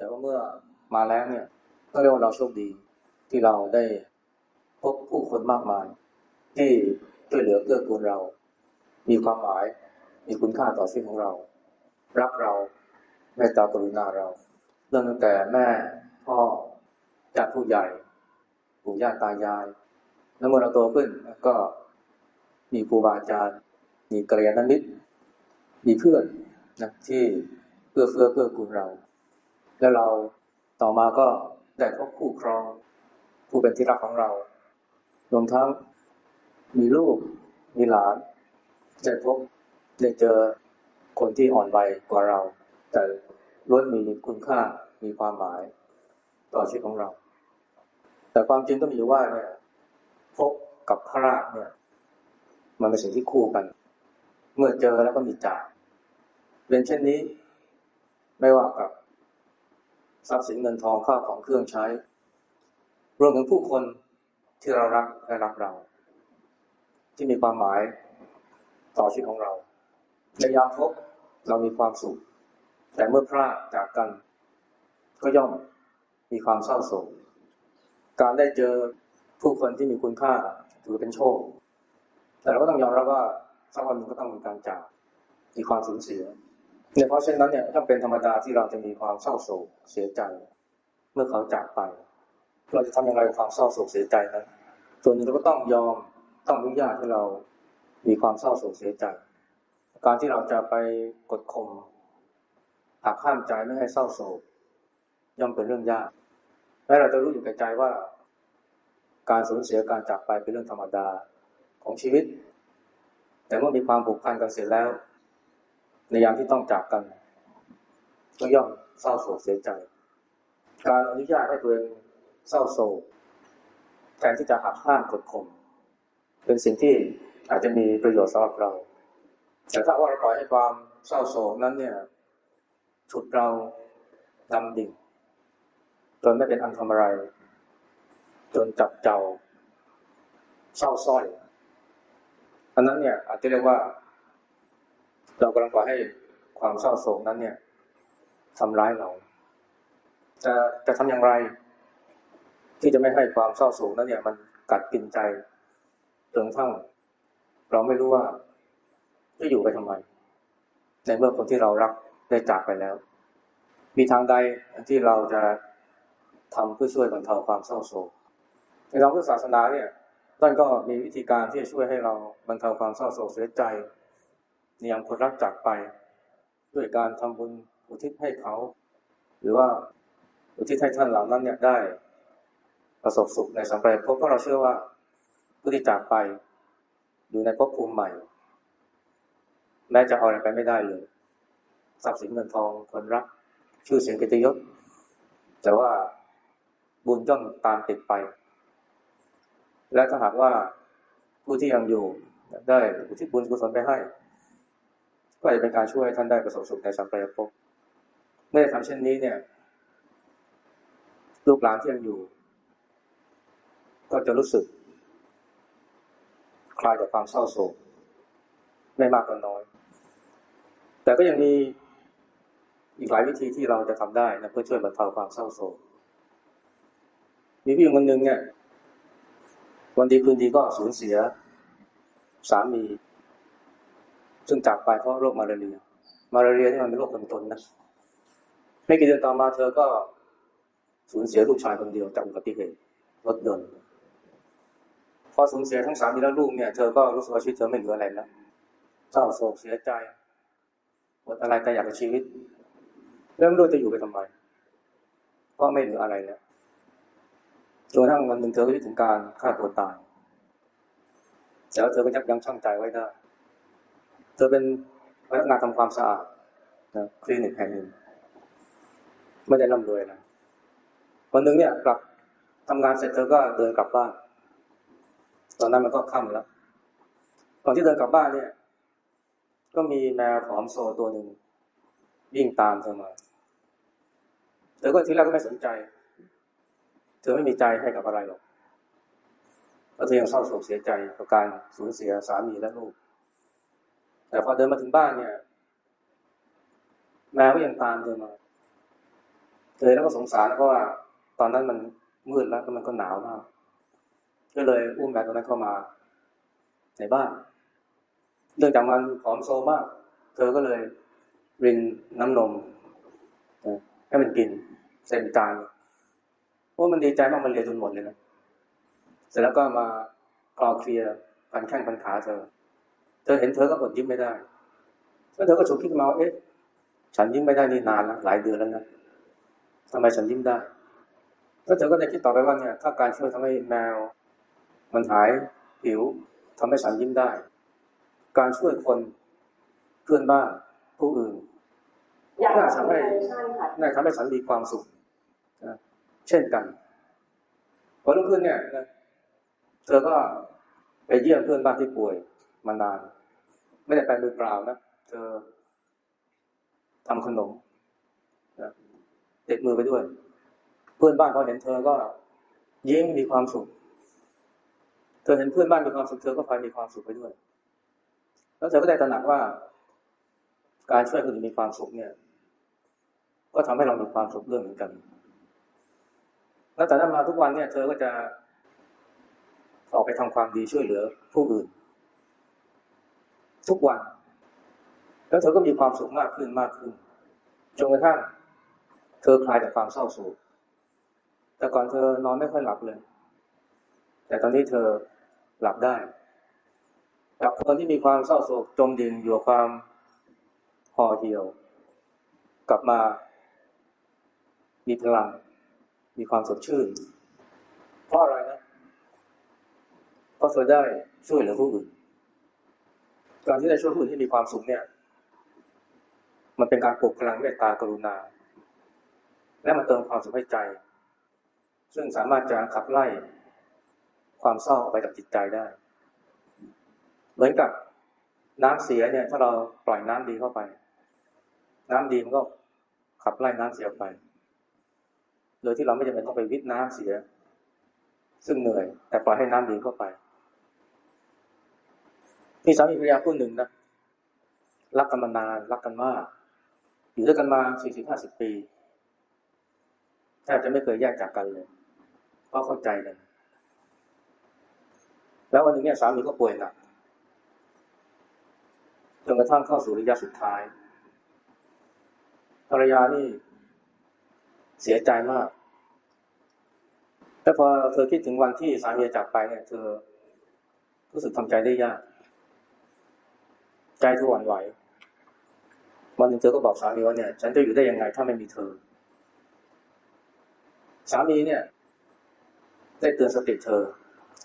แต่ว่าเมื่อมาแล้วเนี่ยต้องเรียกว่าเราโชคดี ที่เราได้พบผู้คนมากมาย ที่ช่วยเหลือเกื้อกูลเรา มีความหมาย มีคุณค่าต่อชีวิตของเรา รักเราเมตตากรุณาเรา เริ่มตั้งแต่แม่พ่อญาติผู้ใหญ่ปู่ย่าตายาย แล้วเมื่อเราโตขึ้นก็มีครูบาอาจารย์ มีกัลยาณมิตรมีเพื่อนนะที่เพื่อเฟื้อเพื่อกูลเรา แล้วเราต่อมาก็ได้พบคู่ครอง ผู้เป็นที่รักของเรา รวมทั้งมีลูก มีหลานได้พบได้เจอคนที่อ่อนวัยกว่าเรา แต่ล้วนมีคุณค่ามีความหมายต่อชีวิตของเรา แต่ความจริงก็มีอยู่ว่าเนี่ยพบกับพระราชเนี่ย มันเป็นสิ่งที่คู่กัน เมื่อเจอแล้วก็มีจากเป็นเช่นนี้ ไม่ว่ากับ ทรัพย์สินเงินทองข้าวของเครื่องใช้ รวมถึงผู้คนที่เรารักและรักเรา ที่มีความหมายต่อชีวิตของเราในยามพบเรามีความสุข แต่เมื่อพลาดจากกัน ก็ย่อมมีความเศร้าโศกการได้เจอผู้คนที่มีคุณค่าถือเป็นโชค แต่เราก็ต้องยอมรับว่าสักวันหนึ่งก็ต้องมีการจากมีความสูญเสีย เนี่ยเพราะฉะนั้นเนี่ยต้องเป็นธรรมดาที่เราจะมีความเศร้าโศกเสียใจ เมื่อเขาจากไป เราจะทำอย่างไรกับความเศร้าโศกเสียใจนั้นส่วนหนึ่งเราก็ต้องยอมต้องอนุญาตให้เรามีความเศร้าโศกเสียใจ การที่เราจะไปกดข่มหักห้ามใจไม่ให้เศร้าโศกย่อมเป็นเรื่องยากแม้เราจะรู้อยู่แก่ใจว่า การสูญเสียการจากไปเป็นเรื่องธรรมดาของชีวิต แต่เมื่อมีความผูกพันกันเสร็จแล้ว ในยามที่ต้องจากกันก็ย่อมเศร้าโศกเสียใจ การอนุญาตให้ตัวเองเศร้าโศกแทนที่จะหักห้ามกดข่มเป็นสิ่งที่อาจจะมีประโยชน์สำหรับเรา แต่ถ้าว่าเราปล่อยให้ความเศร้าโศกนั้นเนี่ยฉุดเราดำดิ่งจนไม่เป็นอันทำอะไร จนจับเจ้าเศร้าส้อยอันนั้นเนี่ยอาจจะเรียกว่า เรากำลังปล่อยให้ความเศร้าโศกนั้นเนี่ยทำร้ายเราจะจะทำอย่างไร ที่จะไม่ให้ความเศร้าโศกนั้นเนี่ย มันกัดกินใจจนทั่งเราไม่รู้ว่าจะอยู่ไปทำไม ในเมื่อคนที่เรารักได้จากไปแล้ว มีทางใดที่เราจะทำเพื่อช่วยบรรเทาความเศร้าโศกในทางพุทธศาสนาเนี่ยท่านก็มีวิธีการที่จะช่วยให้เราบรรเทาความเศร้าโศกเสียใจ นยามคนรักจากไป ด้วยการทำบุญอุทิศให้เขา หรือว่าอุทิศให้ท่านเหล่านั้นเนี่ยได้ ประสบสุขในสัมปรายภพเพราะเราเชื่อว่าผู้ที่จากไป อยู่ในภพภูมิใหม่แม้จะเอาอะไรไปไม่ได้เลยทรัพย์สินเงินทองคนรัก ชื่อเสียงกิตยศ แต่ว่าบุญย่อมตามติดไป และถ้าหากว่าผู้ที่ยังอยู่ได้อุทิศบุญกุศลไปให้ ก็จะเป็นการช่วยท่านได้ประสบสุขในสัมปรายภพเมื่อทำเช่นนี้เนี่ย ลูกหลานที่ยังอยู่ ก็จะรู้สึก คลายจากความเศร้าโศกไม่มากก็น้อย แต่ก็ยังมีอีกหลายวิธีที่เราจะทำได้นะเพื่อช่วยบรรเทาความเศร้าโศกมีผู้หญิงคนหนึ่งเนี่ยวันดีคืนดีก็สูญเสีย สามี ซึ่งจากไปเพราะโรคมาลาเรีย มาลาเรียนี่มันเป็นโรคคนทนนะ ไม่กี่เดือนต่อมาเธอก็สูญเสียลูกชายคนเดียวจากอุบัติเหตุรถยนต์พอสูญเสียทั้งสามีและลูกเนี่ย เธอก็รู้สึกว่าชีวิตเธอไม่เหลืออะไรแล้วเศร้าโศกเสียใจหมดอะไรแต่อยากกับชีวิต แล้วไม่รู้จะอยู่ไปทำไมก็ไม่เหลืออะไรแล้วจนกระทั่งวันหนึ่งเธอก็คิดถึงการฆ่าตัวตายแต่ว่าเธอก็ยับยั้งชั่งใจไว้ได้ ธอเป็นพนักงานทำความสะอาดนะคลินิกแห่งหนึ่งไม่ได้ร่ำรวยนะวันหนึ่งเนี่ยกลับทำงานเสร็จเธอก็เดินกลับบ้านตอนนั้นมันก็ค่ำแล้วตอนที่เดินกลับบ้านเนี่ย ก็มีแมวผอมโซตัวหนึ่งวิ่งตามเธอมาเธอก็ทีแรกก็ไม่สนใจ เธอไม่มีใจให้กับอะไรหรอกแล้วเธอยังเศร้าโศกเสียใจกับการสูญเสียสามีและลูก แต่พอเดินมาถึงบ้านเนี่ยแมวก็ยังตามเธอมาเธอแล้วก็สงสารเพราะว่า ตอนนั้นมันมืดแล้วก็มันก็หนาวมากก็เลยอุ้มแมวตัวนั้นเข้ามาในบ้านเนื่องจากมันผอมโซมาก เธอก็เลยรินน้ำนมให้มันกินเซ็นจานเพราะมันดีใจมากมันเลียจนหมดเลยนะเสร็จแล้วก็มาคลอเคลียร์พันแข้งพันขาเธอ เธอเห็นเธอก็อดยิ้มไม่ได้แล้วเธอก็ฉุกคิดมาเอ๊ะฉันยิ้มไม่ได้นี่นานแล้วหลายเดือนแล้วนะทำไมฉันยิ้มได้ แล้วเธอก็ได้คิดต่อไปว่าเนี่ย ถ้าการช่วยทำให้แมว มันหายผิวทำให้ฉันยิ้มได้ การช่วยคนเพื่อนบ้านผู้อื่นอยากน่าทำให้ใช่ค่ะน่าทำให้ฉันมีความสุขนะเช่นกันพอรุ่งขึ้นเนี่ยนะเธอก็ไปเยี่ยมเพื่อนบ้านที่ป่วย มานาน ไม่ได้ไปมือเปล่านะเธอทำขนมนะติดมือไปด้วย เพื่อนบ้านเขาเห็นเธอก็ยิ้มมีความสุข เธอเห็นเพื่อนบ้านมีความสุขเธอก็พลอยมีความสุขไปด้วย แล้วเธอก็ได้ตระหนักว่า การช่วยคนอื่นมีความสุขเนี่ย ก็ทำให้เรามีความสุขด้วยเหมือนกัน แล้วแต่นั้นมาทุกวันเนี่ย เธอก็จะออกไปทำความดีช่วยเหลือผู้อื่น ทุกวัน แล้วเธอก็มีความสุขมากขึ้นมากขึ้นจนกระทั่งเธอคลายจากความเศร้าโศกแต่ก่อนเธอนอนไม่ค่อยหลับเลย แต่ตอนนี้เธอหลับได้จากคนที่มีความเศร้าโศกจมดิ่งอยู่ความห่อเหี่ยว กลับมา มีพลัง มีความสดชื่น เพราะอะไรนะเพราะเธอได้ช่วยเหลือผู้อื่น การที่ได้ช่วยผู้อื่นที่มีความสุขเนี่ย มันเป็นการปลุกพลังเมตตากรุณา และมันเติมความสุขให้ใจ ซึ่งสามารถจะขับไล่ความเศร้าออกไปจากจิตใจได้ เหมือนกับน้ำเสียเนี่ย ถ้าเราปล่อยน้ำดีเข้าไป น้ำดีมันก็ขับไล่น้ำเสียไป โดยที่เราไม่จำเป็นต้องไปวิทน้ำเสีย ซึ่งเหนื่อย แต่ปล่อยให้น้ำดีเข้าไป มีสามีภรรยาคู่หนึ่งนะรักกันมานานรักกันมาก อยู่ด้วยกันมาสี่สิบห้าสิบปีแทบจะไม่เคยแยกจากกันเลย เพราะเข้าใจกัน แล้ววันหนึ่งเนี่ยสามีก็ป่วยหนักจนกระทั่งเข้าสู่ระยะสุดท้าย ภรรยานี่ เสียใจมาก แต่พอเธอคิดถึงวันที่สามีจากไปเนี่ย เธอรู้สึกทำใจได้ยาก ใจเธอหวั่นไหววันหนึ่งเธอก็บอกสามีว่าเนี่ย ฉันจะอยู่ได้ยังไงถ้าไม่มีเธอ สามีเนี่ย ได้เตือนสติเธอ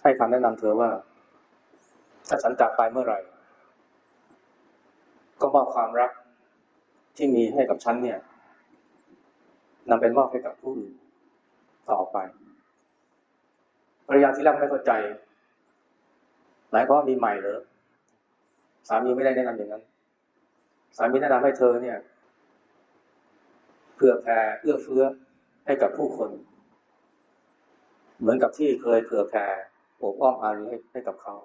ให้คำแนะนำเธอว่า ถ้าฉันจากไปเมื่อไหร่ ก็มอบความรักที่มีให้กับฉันเนี่ยนำเป็นมอบให้กับผู้อื่นต่อไปภรรยาที่แรกไม่เข้าใจหมายความมีใหม่เหรอ สามีไม่ได้แนะนำอย่างนั้น สามีแนะนำให้เธอเนี่ยเผื่อแผ่เอื้อเฟื้อให้กับผู้คน เหมือนกับที่เคยเผื่อแผ่โอบอ้อมอารีให้ให้กับเขา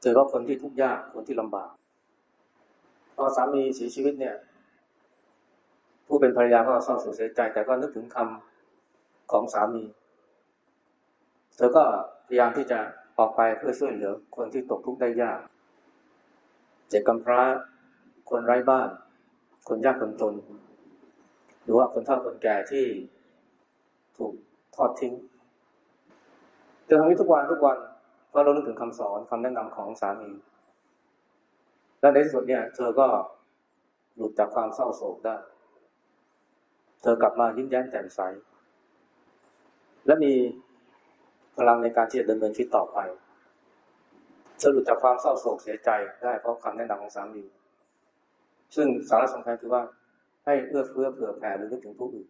เจอว่าคนที่ทุกข์ยากคนที่ลำบากพอสามีเสียชีวิตเนี่ย ผู้เป็นภรรยาก็เศร้าโศกเสียใจ แต่ก็นึกถึงคำของสามี เธอก็พยายามที่จะออกไปเพื่อช่วยเหลือคนที่ตกทุกข์ได้ยาก เจ็บกำพร้า คนไร้บ้าน คนยากคนจนหรือว่าคนเฒ่าคนแก่ที่ถูกทอดทิ้งเธอทำนี้ทุกวันทุกวันเพราะเรานึกถึงคำสอนคำแนะนำของสามี และในที่สุดเนี่ย เธอก็หลุดจากความเศร้าโศกได้ เธอกลับมายิ้มแย้มแจ่มใส และมีพลังในการที่จะดำเนินชีวิตต่อไป เธอหลุดจากความเศร้าโศกเสียใจได้เพราะคำแนะนำของสามี ซึ่งสาระสำคัญคือว่าให้เอื้อเฟื้อเผื่อแผ่หรือนึกถึงผู้อื่น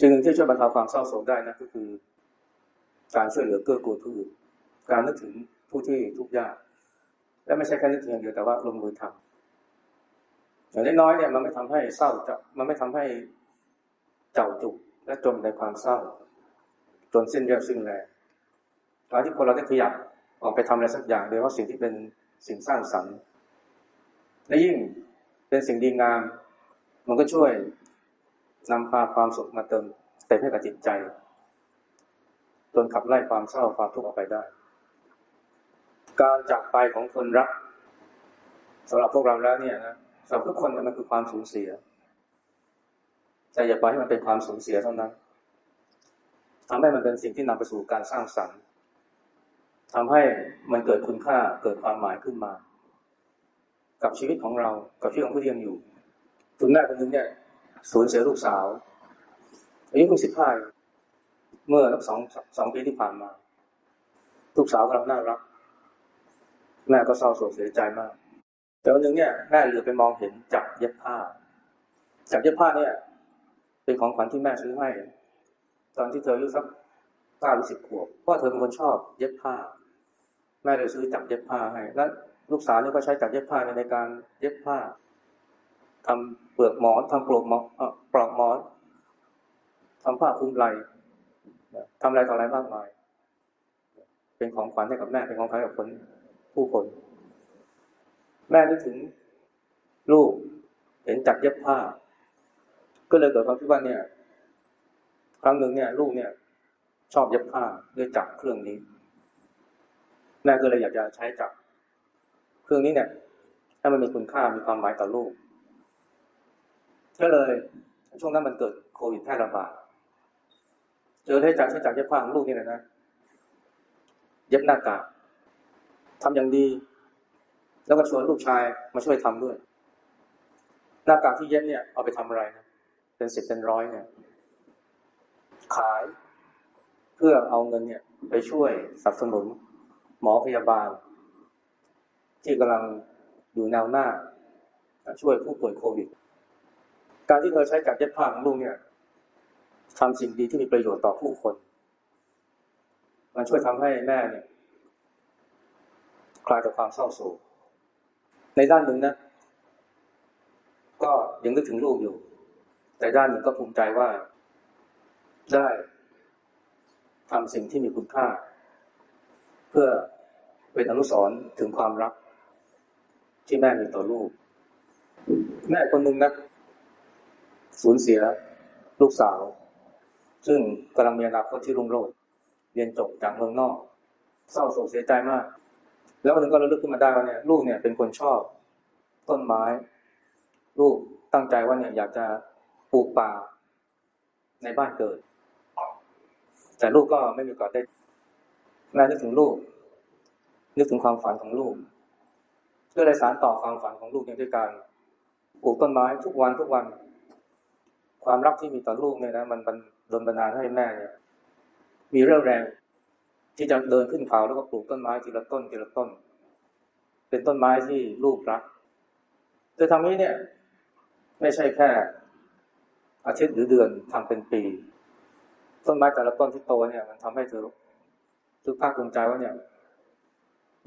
สิ่งหนึ่งที่ช่วยบรรเทาความเศร้าโศกได้นะก็คือ การช่วยเหลือเกื้อกูลผู้อื่นการนึกถึงผู้ที่ทุกข์ยาก และไม่ใช่แค่นึกถึงอย่างเดียวแต่ว่าลงมือทำอย่างน้อยๆเนี่ยมันไม่ทำให้เศร้าจะมันไม่ทำให้เจ้าจุกและจมในความเศร้า จนสิ้นเรี่ยวสิ้นแรงการที่คนเราได้ขยับ ออกไปทำอะไรสักอย่างโดยเฉพาะสิ่งที่เป็นสิ่งสร้างสรรค์ และยิ่งเป็นสิ่งดีงาม มันก็ช่วยนำพาความสุขมาเติมเต็มให้กับจิตใจ จนขับไล่ความเศร้าความทุกข์ออกไปได้ การจากไปของคนรักสำหรับพวกเราแล้วเนี่ยนะสำหรับทุกคนมันคือความสูญเสียแต่อย่าปล่อยให้มันเป็นความสูญเสียเท่านั้นทำให้มันเป็นสิ่งที่นำไปสู่การสร้างสรรค์ ทำให้มันเกิดคุณค่าเกิดความหมายขึ้นมา กับชีวิตของเรา กับชีวิตของผู้ที่ยังอยู่คุณแม่คนนึงเนี่ยสูญเสียลูกสาวอายุเพิ่งสิบห้าเมื่อสองสองปีที่ผ่านมา ลูกสาวกำลังน่ารัก แม่ก็เศร้าโศกเสียใจมาก แต่วันหนึ่งเนี่ยแม่เหลือไปมองเห็นจักรเย็บผ้าจักรเย็บผ้าเนี่ย เป็นของขวัญที่แม่ซื้อให้ตอนที่เธออายุสักเก้าหรือสิบขวบเพราะเธอเป็นคนชอบเย็บผ้า แม่เลยซื้อจักรเย็บผ้าให้ และลูกสาวนี่ก็ใช้จักรเย็บผ้าในการเย็บผ้าทำเปลือกหมอนทำปลอกหมอนปลอกหมอนทำผ้าคลุมไหล่ทำอะไรต่ออะไรมากมาย เป็นของขวัญให้กับแม่ เป็นของขวัญกับคนผู้คน แม่นึกถึงลูกเห็นจักรเย็บผ้า ก็เลยเกิดความคิดว่าเนี่ย ครั้งหนึ่งเนี่ย ลูกเนี่ย ชอบเย็บผ้าด้วยจักรเครื่องนี้ แม่ก็เลยอยากจะใช้จักรเครื่องนี้เนี่ยให้มันมีคุณค่ามีความหมายต่อลูก ก็เลย ช่วงนั้นมันเกิดโควิดแพร่ระบาดเจอได้จากใช้จักเย็บผ้าของลูกนี่แหละนะเย็บหน้ากากทำอย่างดี แล้วก็ชวนลูกชายมาช่วยทำด้วย หน้ากากที่เย็บเนี่ยเอาไปทำอะไรนะเป็นสิบเป็นร้อยเนี่ย ขาย เพื่อเอาเงินเนี่ย ไปช่วยสนับสนุน หมอพยาบาล ที่กำลังอยู่แนวหน้า ช่วยผู้ป่วยโควิด การที่เธอใช้จักรเย็บผ้าของลูกเนี่ยทำสิ่งดีที่มีประโยชน์ต่อผู้คน มันช่วยทำให้แม่เนี่ยคลายจากความเศร้าโศกในด้านหนึ่งนะ ก็ยังนึกถึงลูกอยู่ แต่ด้านหนึ่งก็ภูมิใจว่าได้ทำสิ่งที่มีคุณค่า เพื่อ เป็นอนุสรณ์ถึงความรัก ที่แม่มีต่อลูก แม่คนหนึ่งนะสูญเสียลูกสาว ซึ่งกำลังมีอนาคตที่รุ่งโรจน์เรียนจบจากเมืองนอก เศร้าโศกเสียใจมาก แล้ววันหนึ่งก็ระลึกขึ้นมาได้ว่าเนี่ยลูกเนี่ยเป็นคนชอบต้นไม้ ลูกตั้งใจว่าเนี่ยอยากจะปลูกป่าในบ้านเกิด แต่ลูกก็ไม่มีโอกาสได้แม่นึกถึงลูก นึกถึงความฝันของลูกก็เลยสารต่อความฝันของลูกเนี่ยด้วยการปลูกต้นไม้ทุกวันทุกวัน ความรักที่มีต่อลูกเนี่ยนะมันมันดลบันดาลให้แม่เนี่ยมีเรี่ยวแรง ที่จะเดินขึ้นเขาแล้วก็ปลูกต้นไม้ทีละต้นทีละต้น เป็นต้นไม้ที่ลูกรักโดยทำนี้เนี่ย ไม่ใช่แค่ อาทิตย์หรือเดือนทำเป็นปี ต้นไม้แต่ละต้นที่โตเนี่ย มันทำให้เธอทุกภาคภูมิใจว่าเนี่ย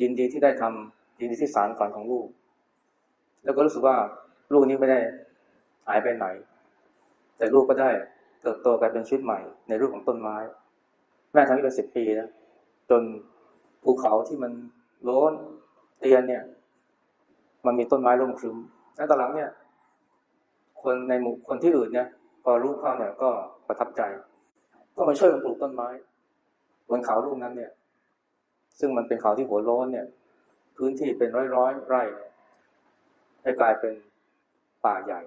ยินดีที่ได้ทำยินดีที่สารฝันของลูก แล้วก็รู้สึกว่าลูกนี้ไม่ได้หายไปไหน แต่ลูกก็ได้เติบโตกลายเป็นชีวิตใหม่ ในรูปของต้นไม้ แม่ทำมาเป็นสิบปีนะจนภูเขาที่มันโล้นเตียนเนี่ย มันมีต้นไม้ร่มครึ้มแล้วตอนหลังเนี่ย คนในหมู่คนที่อื่นเนี่ยพอรู้เข้าเนี่ยก็ประทับใจ ก็มาช่วยกันปลูกต้นไม้บนเขาลูกนั้นเนี่ย ซึ่งมันเป็นเขาที่หัวโล้นเนี่ย พื้นที่เป็นร้อยร้อยไร่ให้กลายเป็นป่าใหญ่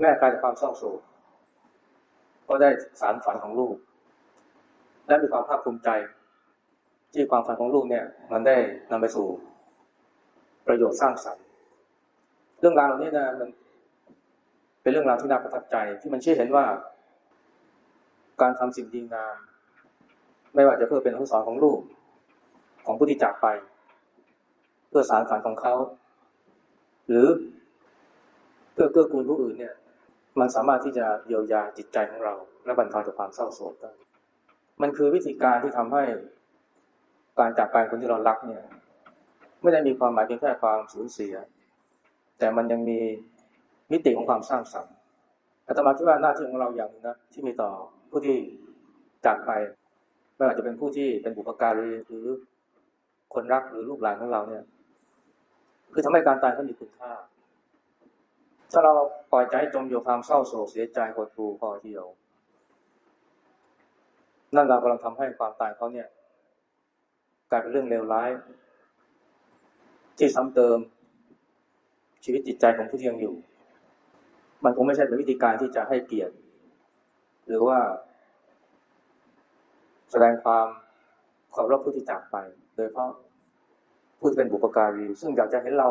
แม่กลายจากความเศร้าโศกก็ได้สารฝันของลูก และมีความภาคภูมิใจ ที่ความฝันของลูกเนี่ย มันได้นำไปสู่ ประโยชน์สร้างสรรค์ เรื่องราวเหล่านี้นะมัน เป็นเรื่องราวที่น่าประทับใจ ที่มันชี้เห็นว่า การทำสิ่งดีงามไม่ว่าจะเพื่อเป็นอนุสรณ์ของลูก ของผู้ที่จากไป เพื่อสารฝันของเขา หรือเพื่อเกื้อกูลผู้อื่นเนี่ย มันสามารถที่จะเยียวยาจิตใจของเรา และบรรเทาจากความเศร้าโศกได้มันคือวิธีการที่ทำให้การจากไปคนที่เรารักเนี่ย ไม่ได้มีความหมายเพียงแค่ความสูญเสีย แต่มันยังมีมิติของความสร้างสรรค์อาตมาคิดว่าหน้าที่ของเราอย่างนึงนะที่มีต่อผู้ที่จากไปไม่ว่าจะเป็นผู้ที่เป็นบุพการีหรือ คนรักหรือลูกหลานของเราเนี่ย คือทำให้การตายเขามีคุณค่า ถ้าเราปล่อยใจจมอยู่ความเศร้าโศกเสียใจหดหู่พอเหี่ยว นั่นเรากำลังทำให้ความตายเขาเนี่ย กลายเป็นเรื่องเลวร้าย ที่ซ้ำเติม ชีวิตจิตใจของผู้ที่ยังอยู่ มันคงไม่ใช่เป็นวิธีการที่จะให้เกียรติหรือว่า แสดงความขอบรับผู้ที่จากไป ดยเพราะผู้เป็นบุปการี ซึ่งอยากจะเห็นเรา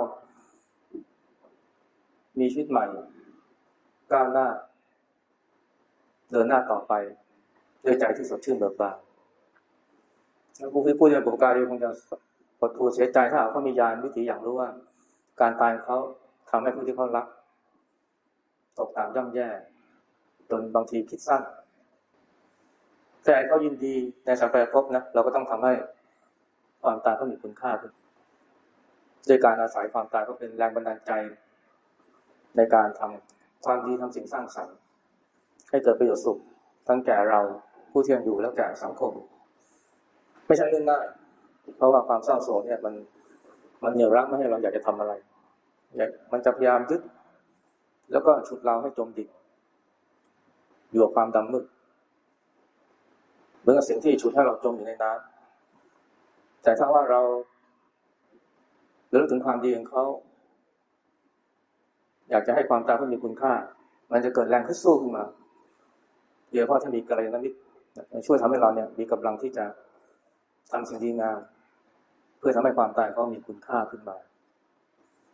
มีชีวิตใหม่ ก้าวหน้า เดินหน้าต่อไปด้วยใจที่สดชื่นเบิกบานแล้วผู้ที่พูดในบุปการีคงจะปวดทูเสียใจถ้าเขามียานวิถีอย่างรู้ว่า การตายของเขาทำให้ผู้ที่เขารัก ตกต่ำย่ำแย่ จนบางทีคิดสั้นแต่เขายินดีในสัมปรายภพนะ เราก็ต้องทำให้ ความตายเขามีคุณค่าขึ้นด้วยการอาศัยความตายก็เป็นแรงบันดาลใจ ในการทำความดีทำสิ่งสร้างสรรค์ ให้เกิดประโยชน์สุข ทั้งแก่เราผู้ที่ยังอยู่และแก่สังคม ไม่ใช่เรื่องง่ายเพราะว่าความเศร้าโศกเนี่ยมันมันเหนี่ยวรั้งไม่ให้เราอยากจะทำอะไร มันจะพยายามยึดแล้วก็ฉุดเราให้จมดิ่งอยู่กับความดำมืดเหมือนกับสิ่งที่ฉุดให้เราจมอยู่ในน้ำ แต่ถ้าว่าเราเรารู้ถึงความดีของเขาอยากจะให้ความตายเขามีคุณค่า มันจะเกิดแรงขึ้นสู้ขึ้นมาเดี๋ยวพ่อถ้ามีกระยาณมิตรช่วยทำให้เราเนี่ย มีกำลังที่จะทำสิ่งดีงามเพื่อทำให้ความตายเขามีคุณค่าขึ้นมา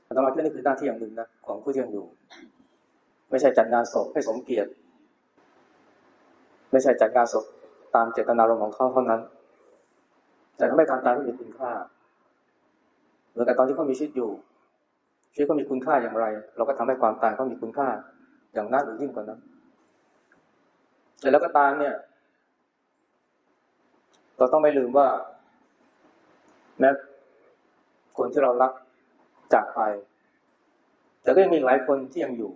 อาตมาคิดนี่คือหน้าที่อย่างหนึ่งนะของผู้ที่ยังอยู่ ไม่ใช่จัดงานศพให้สมเกียรติ ไม่ใช่จัดงานศพตามเจตนารมณ์ของเขาเท่านั้น แต่ทำให้การตายเขามีคุณค่า เหมือนกับตอนที่เขามีชีวิตอยู่ ชีวิตเขามีคุณค่าอย่างไร เราก็ทำให้ความตายเขามีคุณค่าอย่างน่าหรือยิ่งกว่านั้นแต่แล้วก็ตามเนี่ย เราต้องไม่ลืมว่าแม้คนที่เรารักจากไป แต่ก็ยังมีหลายคนที่ยังอยู่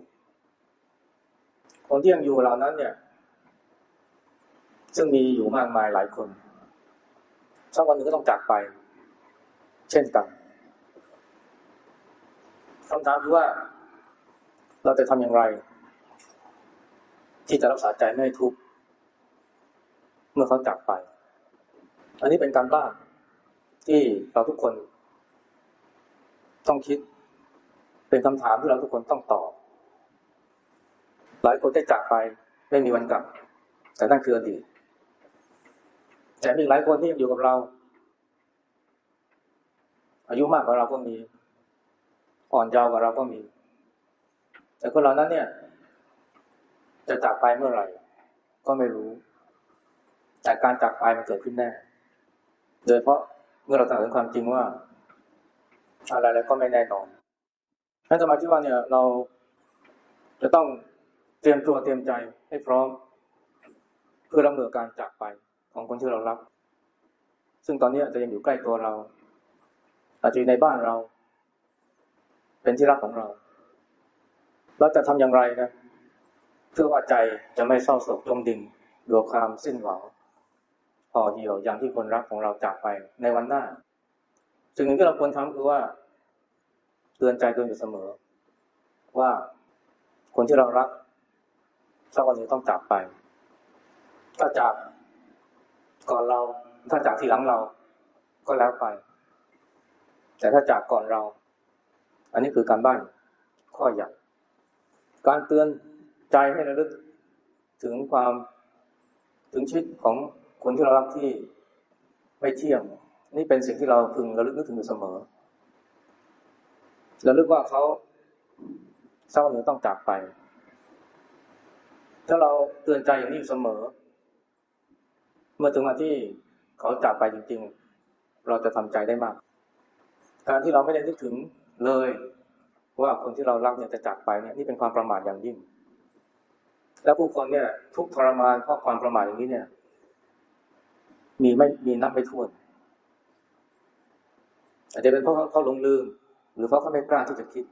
คนที่ยังอยู่เหล่านั้นเนี่ย ซึ่งมีอยู่มากมายหลายคน สักวันหนึ่งก็ต้องจากไป เช่นกันคำถามคือว่า เราจะทำอย่างไร ที่จะรักษาใจไม่ให้ทุกข์เมื่อเขาจากไป อันนี้เป็นการบ้านที่เราทุกคน ต้องคิด เป็นคำถามที่เราทุกคนต้องตอบ หลายคนได้จากไปไม่มีวันกลับ แต่นั่นคืออดีต แต่มีหลายคนที่ยังอยู่กับเรา อายุมากกว่าเราก็มี อ่อนเยาว์กว่าเราก็มี แต่คนเหล่านั้นเนี่ย จะจากไปเมื่อไหร่ ก็ไม่รู้ แต่การจากไปมันเกิดขึ้นแน่ โดยเพราะเมื่อเราตระหนักความจริงว่า อะไรแล้วก็ไม่แน่นอนนั่นจะมาที่ว่าเนี่ยเราจะต้องเตรียมตัวเตรียมใจให้พร้อม เพื่อรับมือการจากไป ของคนที่เรารัก ซึ่งตอนนี้จะยังอยู่ใกล้ตัวเรา อาจจะอยู่ในบ้านเรา เป็นที่รักของเรา เราจะทำอย่างไรนะ เพื่อว่าใจจะไม่เศร้าโศกจมดิ่งดวความสิ้นหวังพอเหี่ยวอย่างที่คนรักของเราจากไปในวันหน้า สิ่งหนึ่งที่เราควรทำคือว่า เตือนใจตัวอยู่เสมอ ว่าคนที่เรารักสักวันหนึ่งต้องจากไป ถ้าจาก ก่อนเรา ถ้าจากทีหลังเราก็แล้วไป แต่ถ้าจากก่อนเรา อันนี้คือการบ้านข้อใหญ่การเตือนใจให้ระลึกถึงความถึงชีวิตของคนที่เรารักที่ไม่เที่ยงนี่เป็นสิ่งที่เราพึงระลึกนึกถึงอยู่เสมอระลึกว่าเขาเศร้าหรือต้องจากไป ถ้าเราเตือนใจอย่างนี้อยู่เสมอ เมื่อถึงวันที่เขาจากไปจริง ๆ เราจะทำใจได้มาก การที่เราไม่ได้นึกถึงเลย ว่าคนที่เรารักเนี่ยจะจากไปเนี่ยนี่เป็นความประมาทอย่างยิ่ง แล้วผู้คนเนี่ย ทุกทรมานเพราะความประมาทอย่างนี้เนี่ย มีไม่มีนับไม่ถ้วนอาจจะเป็นเพราะเขาหลงลืม หรือเพราะเขาไม่กล้าที่จะคิด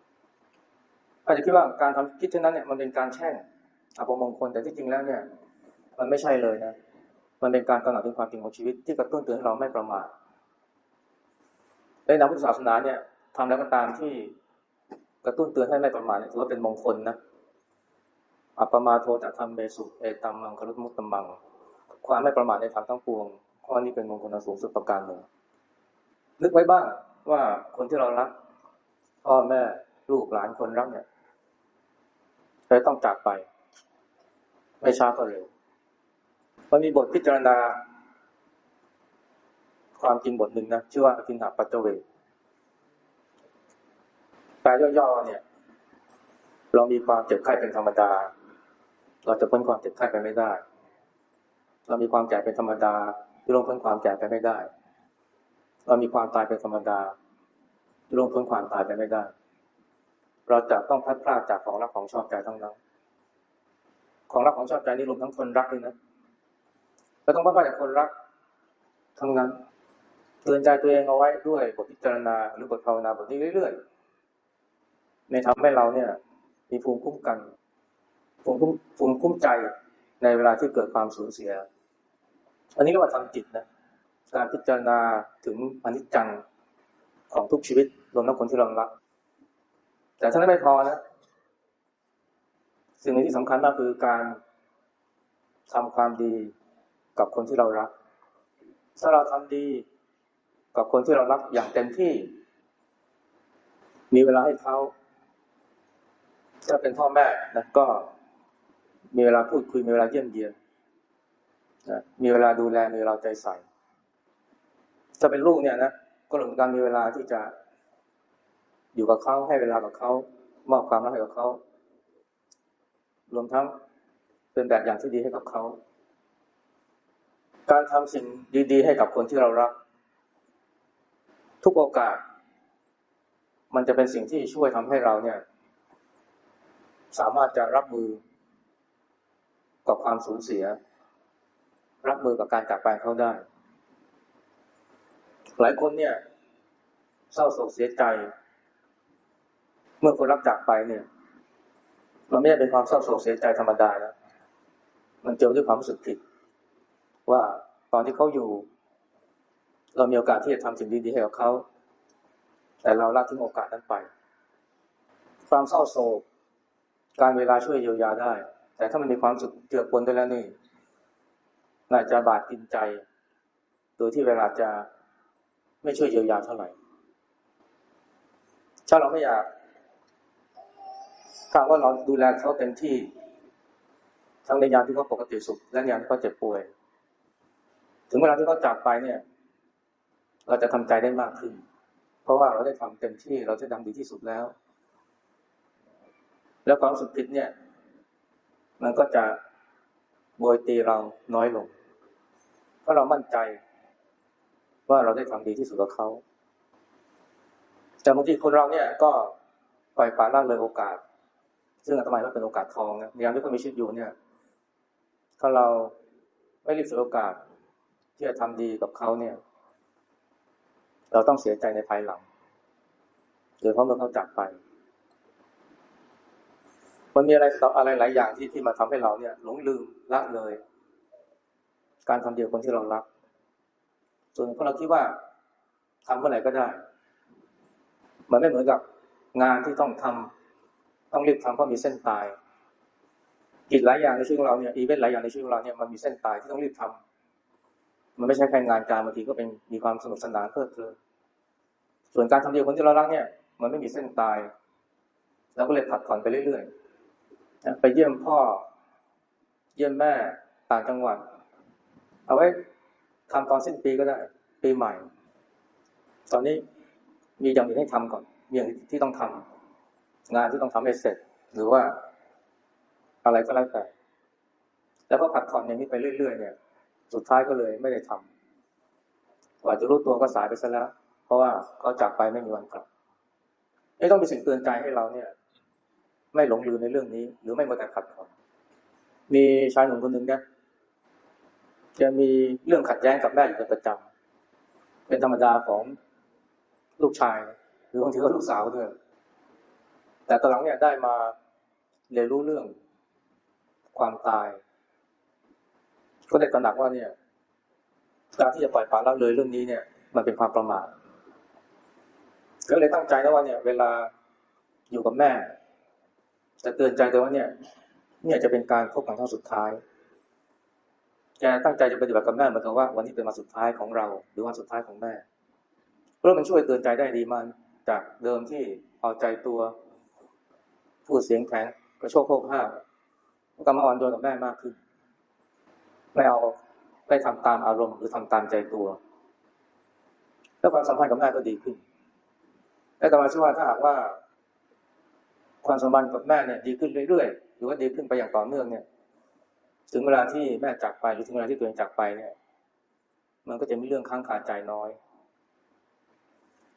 อาจจะคิดว่าการทำคิดเช่นนั้นเนี่ยมันเป็นการแช่งอภมงคลแต่ที่จริงแล้วเนี่ย มันไม่ใช่เลยนะ มันเป็นการตระหนักถึงความจริงของชีวิตที่กระตุ้นเตือนให้เราไม่ประมาทในทางพุทธศาสนาเนี่ยทำแล้วก็ตามที่กระตุ้นเตือนให้ไม่ประมาทเนี่ยถือว่าเป็นมงคลนะอัปมาโทจะทำเบสุเอตัมมังคลุมุตตมัง ความไม่ประมาทในธรรมทั้งปวงข้อนี้เป็นมงคลอันสูงสุดประการหนึ่งนึกไว้บ้างว่าคนที่เรารักพ่อแม่ลูกหลานคนรักเนี่ยจะต้องจากไป ไม่ช้าก็เร็ว มันมีบทพิจารณา ความจริงบทหนึ่งนะชื่อว่าอภินาปัจเจเวกแปลย่อๆเนี่ย เรามีความเจ็บไข้เป็นธรรมดา เราจะพ้นความเจ็บไข้ไปไม่ได้ เรามีความแก่เป็นธรรมดาที่ลงพ้นความแก่ไปไม่ได้ เรามีความตายเป็นธรรมดาที่ลงพ้นความตายไปไม่ได้ เราจะต้องพัดพลาดจากของรักของชอบใจทั้งนั้น ของรักของชอบใจนี่รวมทั้งคนรักด้วยนะ เราต้องพัดพลาจากคนรักทั้งนั้นเตือนใจตัวเองเอาไว้ด้วยบทพิจารณาหรือบทภาวนาบทนี้เรื่อยๆในทำให้เราเนี่ย มีภูมิคุ้มกันภูมิคุ้มภูมิคุ้มใจในเวลาที่เกิดความสูญเสีย อันนี้เรียกว่าทำจิตนะการพิจารณาถึงอนิจจังของทุกชีวิตรวมทั้งคนที่เรารัก แต่ถ้านไม่พอนะสิ่งที่สำคัญมากคือการทำความดี กับคนที่เรารัก ถ้าเราทำดี กับคนที่เรารักอย่างเต็มที่ มีเวลาให้เขาถ้าเป็นพ่อแม่นะก็มีเวลาพูดคุยมีเวลาเยี่ยมเยียนนะมีเวลาดูแลมีเวลาใจใส่ถ้าเป็นลูกเนี่ยนะก็หลงการมีเวลาที่จะอยู่กับเขาให้เวลากับเขามอบความรักให้กับเขารวมทั้งเป็นแบบอย่างที่ดีให้กับเขา การทำสิ่งดีๆ ให้กับคนที่เรารัก ทุกโอกาส มันจะเป็นสิ่งที่ช่วยทำให้เราเนี่ย สามารถจะรับมือ กับความสูญเสีย รับมือกับการจากไปเขาได้ หลายคนเนี่ย เศร้าโศกเสียใจ เมื่อคนรักจากไปเนี่ย มันไม่ได้เป็นความเศร้าโศกเสียใจธรรมดานะมันเจอด้วยความรู้สึกผิด ว่าตอนที่เขาอยู่ เรามีโอกาสที่จะทำสิ่งดีๆให้กับเขาแต่เราละทิ้งโอกาสนั้นไป ความเศร้าโศก การเวลาช่วยเยียวยาได้ แต่ถ้ามันมีความสุขเจือปนด้วยแล้วนี่ น่าจะบาดกินใจ โดยที่เวลาจะไม่ช่วยเยียวยาเท่าไหร่ ถ้าเราไม่อยากถ้าว่าเราดูแลเขาเต็มที่ ทั้งในยามที่เขาปกติสุข และยามที่เขาเจ็บป่วย ถึงเวลาที่เขาจากไปเนี่ย เราจะทำใจได้มากขึ้น เพราะว่าเราได้ทำเต็มที่เราจะทำดีที่สุดแล้ว แล้วความสุขผิดเนี่ย มันก็จะโบยตีเราน้อยลง เพราะเรามั่นใจ ว่าเราได้ทำดีที่สุดกับเขาแต่บางทีคนเราเนี่ยก็ปล่อยปละละเลยโอกาส ซึ่งอาตมาว่าเป็นโอกาสทองนะยามที่เขามีชีวิตอยู่เนี่ย ถ้าเราไม่รีบเสียโอกาส ที่จะทำดีกับเขาเนี่ย เราต้องเสียใจในภายหลังโดยเพราะเมื่อเขาจากไป มันมีอะไรอะไรหลายอย่างที่ที่มาทำให้เราเนี่ย หลงลืมละเลย การทำเดียวคนที่เรารัก ส่วนพวกเราคิดว่าทำเมื่อไหร่ก็ได้ มันไม่เหมือนกับงานที่ต้องทำต้องรีบทำเพราะมีเส้นตายกิจหลายอย่างในชีวิตของเราเนี่ยอีเวนต์หลายอย่างในชีวิตของเราเนี่ยมันมีเส้นตายที่ต้องรีบทำ มันไม่ใช่แค่งานการบางทีก็เป็นมีความสนุกสนานเพลิดเพลินส่วนการทำเดียวคนที่เรารักเนี่ย มันไม่มีเส้นตายเราก็เลยผัดผ่อนไปเรื่อยๆไปเยี่ยมพ่อ เยี่ยมแม่ต่างจังหวัด เอาไว้ทำตอนสิ้นปีก็ได้ ปีใหม่ ตอนนี้มีอย่างอื่นให้ทำก่อนมีอย่างที่ต้องทำงานที่ต้องทำให้เสร็จ หรือว่าอะไรก็แล้วแต่ แล้วก็ผัดผ่อนอย่างนี้ไปเรื่อยๆเนี่ย สุดท้ายก็เลยไม่ได้ทำกว่าจะรู้ตัวก็สายไปซะแล้ว เพราะว่าเขาจากไปไม่มีวันกลับนี่ต้องมีสิ่งเตือนใจให้เราเนี่ย ไม่หลงลืมในเรื่องนี้ หรือไม่มาแต่ผัดผ่อนมีชายหนุ่มคนหนึ่งเนี่ยจะมีเรื่องขัดแย้งกับแม่อยู่เป็นประจำเป็นธรรมดาของลูกชาย หรือบางทีก็ลูกสาวด้วยแต่ตอนหลังเนี่ยได้มาเรียนรู้เรื่องความตาย ก็ได้ตระหนักว่าเนี่ย การที่จะปล่อยปละละเลยเรื่องนี้เนี่ย มันเป็นความประมาทก็เลยตั้งใจนะว่าเนี่ย เวลาอยู่กับแม่แต่เตือนใจตัวว่าเนี่ย เนี่ยจะเป็นการพบกันครั้งสุดท้ายแกตั้งใจจะปฏิบัติกับแม่เหมือนกับว่าวันนี้เป็นวันสุดท้ายของเรา หรือวันสุดท้ายของแม่เพราะมันช่วยเตือนใจได้ดีมันจากเดิมที่เอาใจตัวพูดเสียงแข็งกระโชกโคกห้ามก็มาอ่อนโยนกับแม่มากขึ้น ไม่เอาไม่ทำตามอารมณ์หรือทำตามใจตัว แล้วความสัมพันธ์กับแม่ก็ดีขึ้นและต่อมาเชื่อว่าถ้าหากว่า ความสัมพันธ์กับแม่เนี่ยดีขึ้นเรื่อยๆหรือว่าดีขึ้นไปอย่างต่อเนื่องเนี่ย ถึงเวลาที่แม่จากไปหรือถึงเวลาที่ตัวเองจากไปเนี่ย มันก็จะมีเรื่องค้างคาใจน้อย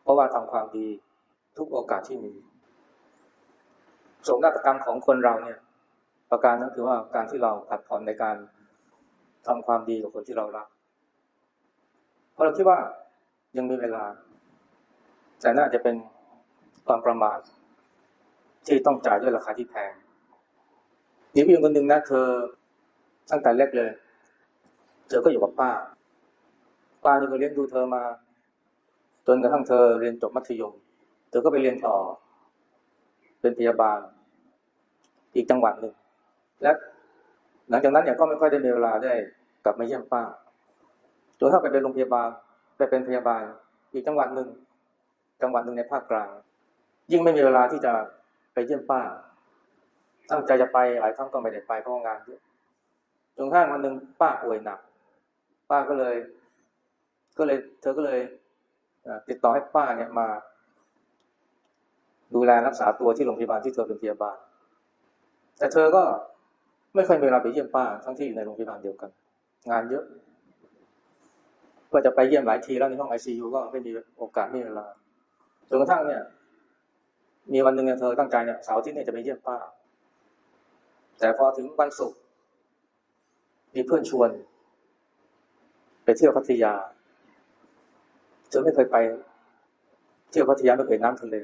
เพราะว่าทำความดีทุกโอกาสที่มีสมนาฏกรรมของคนเราเนี่ย ประการนั้นคือว่าการที่เราผัดผ่อนในการ ทำความดีกับคนที่เรารัก เพราะเราคิดว่ายังมีเวลา แต่น่าจะเป็นความประมาทที่ต้องจ่ายด้วยราคาที่แพงมีผู้หญิงคนหนึ่งนะเธอตั้งแต่เล็กเลย เธอก็อยู่กับป้า ป้านี่ก็เลี้ยงดูเธอมา จนกระทั่งเธอเรียนจบมัธยม เธอก็ไปเรียนต่อ เป็นพยาบาล อีกจังหวัดหนึ่งและ หลังจากนั้นเนี่ยก็ไม่ค่อยได้มีเวลาได้กลับมาเยี่ยมป้าจนถ้าไปเป็นโรงพยาบาลไปเป็นพยาบาลอีกจังหวัดหนึ่งจังหวัดหนึ่งในภาคกลาง ยิ่งไม่มีเวลาที่จะไปเยี่ยมป้า ตั้งใจจะไปหลายครั้งก็ไม่ได้ไปเพราะงานเยอะจนกระทั่งวันหนึ่งป้าป่วยหนัก ป้าก็เลย ก็เลย เธอก็เลยติดต่อให้ป้าเนี่ยมา ดูแลรักษาตัวที่โรงพยาบาลที่เธอเป็นพยาบาล แต่เธอก็ ไม่ค่อยมีเวลาไปเยี่ยมป้าทั้งที่อยู่ในโรงพยาบาลเดียวกัน งานเยอะก็จะไปเยี่ยมหลายทีแล้วในห้องไอซียูก็ไม่มีโอกาสไม่มีเวลาจนกระทั่งเนี่ย มีวันหนึ่งเนี่ยเธอตั้งใจเนี่ยเสาร์ที่เนี่ยจะไปเยี่ยมป้า แต่พอถึงวันศุกร์มีเพื่อนชวน ไปเที่ยวพัทยาเธอไม่เคยไป เที่ยวพัทยาไม่เคยน้ำทะเล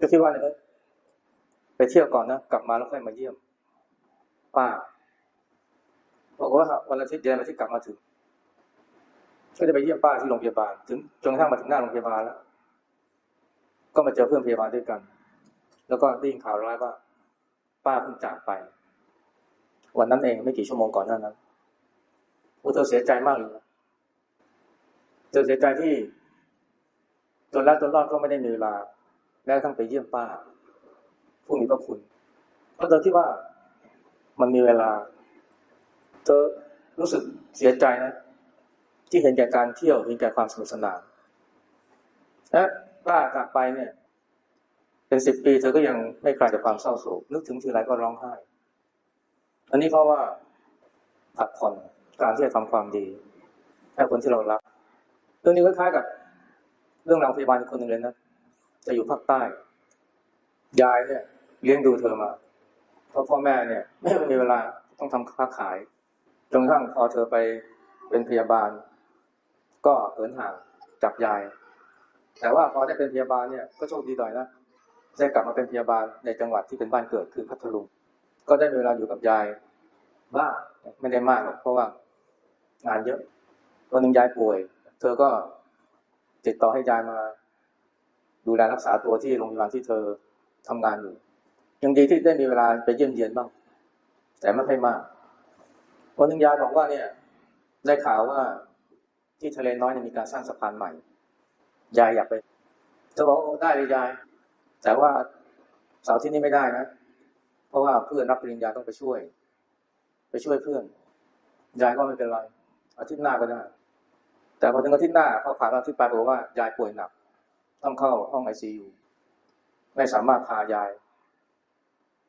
ก็คิดว่าเนี่ยไปเที่ยวก่อนนะกลับมาแล้วค่อยมาเยี่ยม ป้าบอกว่าวันอาทิตย์เดือนอาทิตย์กลับมาถึงก็จะไปเยี่ยมป้าที่โรงพยาบาล ถึงจนกระทั่งมาถึงหน้าโรงพยาบาลแล้ว ก็มาเจอเพื่อนพยาบาลด้วยกัน แล้วก็ได้ยินข่าวร้ายว่า ป้าเพิ่งจากไป วันนั้นเองไม่กี่ชั่วโมงก่อนหน้านั้นโอ้เธอเสียใจมากเลยเธอเสียใจที่จนแล้วจนรอดก็ไม่ได้มีเวลาแม้กระทั่งไปเยี่ยมป้า ผู้มีพระคุณเพราะเธอคิดว่า มันมีเวลา เธอรู้สึกเสียใจนะ ที่เห็นแก่การเที่ยวเห็นแก่ความสนุกสนานและป้าจากไปเนี่ย เป็นสิบปีเธอก็ยังไม่คลายจากความเศร้าโศกนึกถึงทีไรก็ร้องไห้ อันนี้เพราะว่าผัดผ่อนการที่จะทำความดีให้คนที่เรารักเรื่องนี้คล้ายๆกับ เรื่องราวพยาบาลคนหนึ่งเลยนะจะอยู่ภาคใต้ยายเนี่ยเลี้ยงดูเธอมา เพราะพ่อแม่เนี่ย ไม่มีเวลาต้องทำค้าขายจนกระทั่งพอเธอไปเป็นพยาบาล ก็เหินห่างจากยาย แต่ว่าพอได้เป็นพยาบาลเนี่ยก็โชคดีหน่อยนะได้กลับมาเป็นพยาบาลในจังหวัดที่เป็นบ้านเกิดคือพัทลุงก็ได้มีเวลาอยู่กับยายบ้างไม่ได้มากหรอกเพราะว่างานเยอะวันหนึ่งยายป่วย เธอก็ติดต่อให้ยายมา ดูแลรักษาตัวที่โรงพยาบาลที่เธอทำงานอยู่ ยังดีที่ได้มีเวลาไปเยี่ยมเยียนบ้าง แต่ไม่ค่อยมากวันหนึ่งยายบอกว่าเนี่ย ได้ข่าวว่าที่ทะเลน้อยมีการสร้างสะพานใหม่ ยายอยากไปเธอบอกได้เลยยาย แต่ว่าเสาที่นี่ไม่ได้นะ เพราะว่าเพื่อนรับปริญญาต้องไปช่วย ไปช่วยเพื่อน ยายก็ไม่เป็นไร อาทิตย์หน้าก็ได้ แต่พอถึงอาทิตย์หน้าเขาผ่านอาทิตย์ไปบอกว่ายายป่วยหนัก ต้องเข้าห้องไอซียูไม่สามารถพายาย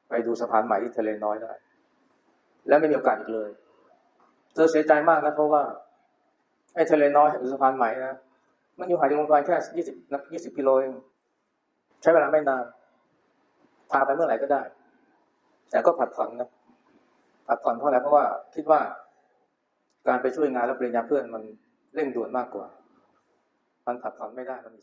ไปดูสะพานใหม่ที่ทะเลน้อยได้ และไม่มีโอกาสอีกเลย เธอเสียใจมากนะเพราะว่าไอ้ทะเลน้อยหรือสะพานใหม่นะมันอยู่ห่างจากโรงพยาบาลแค่ยี่สิบยี่สิบกิโลเองใช้เวลาไม่นานพาไปเมื่อไหร่ก็ได้ แต่ก็ผัดผ่อนนะผัดผ่อนเพราะอะไรเพราะว่าคิดว่าการไปช่วยงานและปริญญาเพื่อนมันเร่งด่วนมากกว่า มันผัดผ่อนไม่ได้มันมี